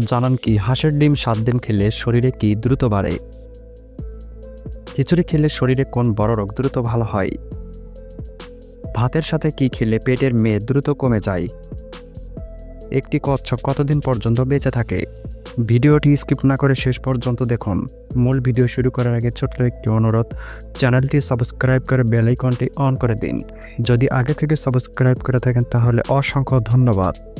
জানান কি, হাঁসের ডিম সাত দিন খেলে শরীরে কি দ্রুত বাড়ে? খিচুড়ি খেলে শরীরে কোন বড় রোগ দ্রুত ভালো হয়? ভাতের সাথে কি খেলে পেটের মেদ দ্রুত কমে যায়? একটি কচ্ছপ কতদিন পর্যন্ত বেঁচে থাকে? ভিডিওটি স্কিপ না করে শেষ পর্যন্ত দেখুন। মূল ভিডিও শুরু করার আগে ছোট্ট একটি অনুরোধ, চ্যানেলটি সাবস্ক্রাইব করে বেল আইকনটি অন করে দিন। যদি আগে থেকে সাবস্ক্রাইব করে থাকেন তাহলে অসংখ্য ধন্যবাদ।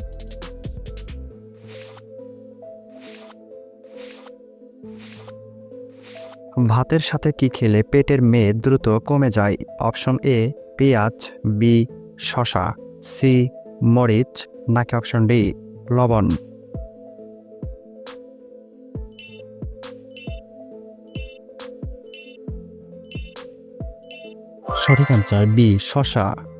ভাতের সাথে কি খেলে পেটের মেদ দ্রুত কমে যায়? অপশন এ, পেঁয়াজ, বি শশা সি, মরিচ, নাকি অপশন ডি, লবণ? সঠিক অ্যান্সার বি শশা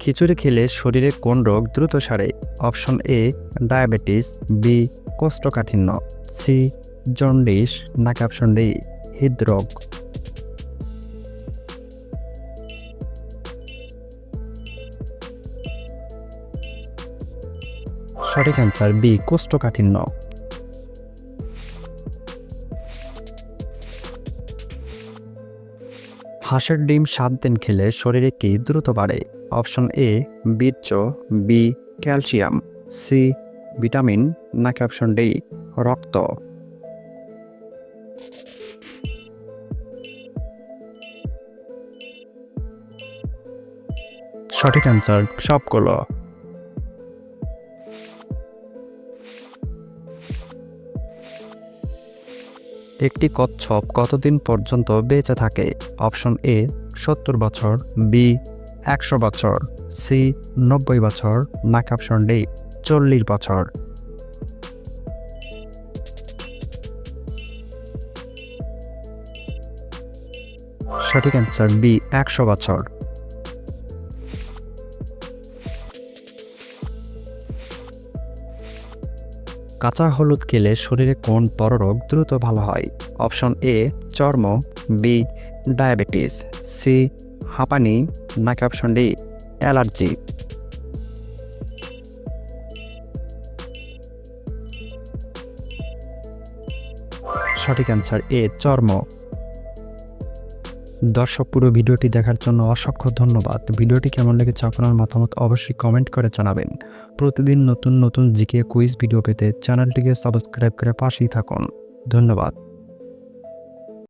খিচুড়ি খেলে শরীরে কোন রোগ দ্রুত সারে? অপশন এ, ডায়াবেটিস, বি, কোষ্ঠকাঠিন্য, সি, জন্ডিস, নাকি অপশন ডি, হৃদরোগ। সঠিক অ্যান্সার বি, কোষ্ঠকাঠিন্য। হাঁসের ডিম সাত দিন খেলে শরীরে কি দ্রুত বাড়ে? অপশন এ, বীর্য, বি, ক্যালসিয়াম, সি, ভিটামিন, নাকি অপশন ডি, রক্ত। সঠিক অ্যান্সার সবগুলো। একটি কচ্ছপ কতদিন পর্যন্ত বেঁচে থাকে? অপশন এ, সত্তর বছর, বি, একশো বছর, সি, নব্বই বছর, নাকি অপশন ডি, চল্লিশ বছর। সঠিক অ্যান্সার বি, একশো বছর। কাঁচা হলুদ খেলে শরীরে কোন বড় রোগ দ্রুত ভালো হয়? অপশন এ, চর্ম, বি, ডায়াবেটিস, সি, হাঁপানি, নাকি অপশন ডি, অ্যালার্জি। সঠিক অ্যান্সার এ, চর্ম। দর্শক, পুরো ভিডিওটি দেখার জন্য অসংখ্য ধন্যবাদ। ভিডিওটি কেমন লেগেছে আপনার মতামত অবশ্যই কমেন্ট করে জানাবেন। প্রতিদিন নতুন নতুন জিকে কুইজ ভিডিও পেতে চ্যানেলটিকে সাবস্ক্রাইব করে পাশেই থাকুন। ধন্যবাদ।